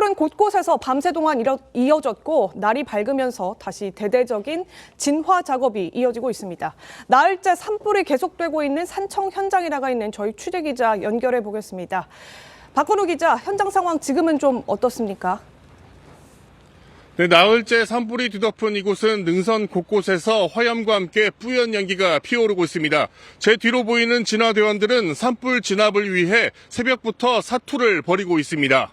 산불은 곳곳에서 밤새 동안 이어- 이어졌고 날이 밝으면서 다시 대대적인 진화 작업이 이어지고 있습니다. 나흘째 산불이 계속되고 있는 산청 현장에 나가 있는 저희 취재 기자 연결해 보겠습니다. 박건우 기자, 현장 상황 지금은 좀 어떻습니까? 네, 나흘째 산불이 뒤덮은 이곳은 능선 곳곳에서 화염과 함께 뿌연 연기가 피어오르고 있습니다. 제 뒤로 보이는 진화대원들은 산불 진압을 위해 새벽부터 사투를 벌이고 있습니다.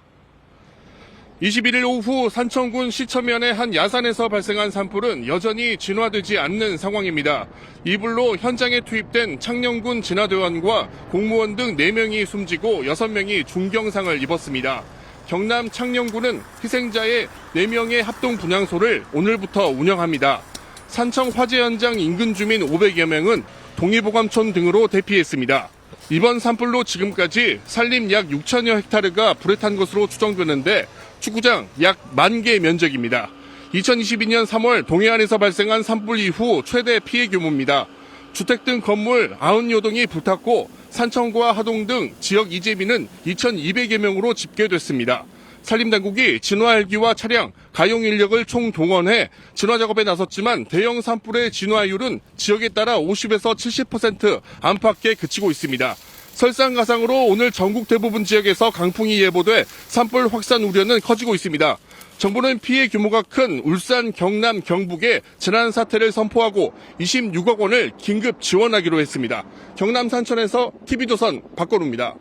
21일 오후 산청군 시천면의 한 야산에서 발생한 산불은 여전히 진화되지 않는 상황입니다. 이불로 현장에 투입된 창녕군 진화대원과 공무원 등 4명이 숨지고 6명이 중경상을 입었습니다. 경남 창녕군은 희생자의 4명의 합동 분향소를 오늘부터 운영합니다. 산청 화재 현장 인근 주민 500여 명은 동의보감촌 등으로 대피했습니다. 이번 산불로 지금까지 산림 약 6천여 헥타르가 불에 탄 것으로 추정되는데 축구장 약 만 개 면적입니다. 2022년 3월 동해안에서 발생한 산불 이후 최대 피해 규모입니다. 주택 등 건물 90여 동이 불탔고 산청과 하동 등 지역 이재민은 2,200여 명으로 집계됐습니다. 산림당국이 진화 헬기와 차량, 가용 인력을 총 동원해 진화 작업에 나섰지만 대형 산불의 진화율은 지역에 따라 50에서 70% 안팎에 그치고 있습니다. 설상가상으로 오늘 전국 대부분 지역에서 강풍이 예보돼 산불 확산 우려는 커지고 있습니다. 정부는 피해 규모가 큰 울산, 경남, 경북에 재난 사태를 선포하고 26억 원을 긴급 지원하기로 했습니다. 경남 산천에서 TV조선 박건우입니다.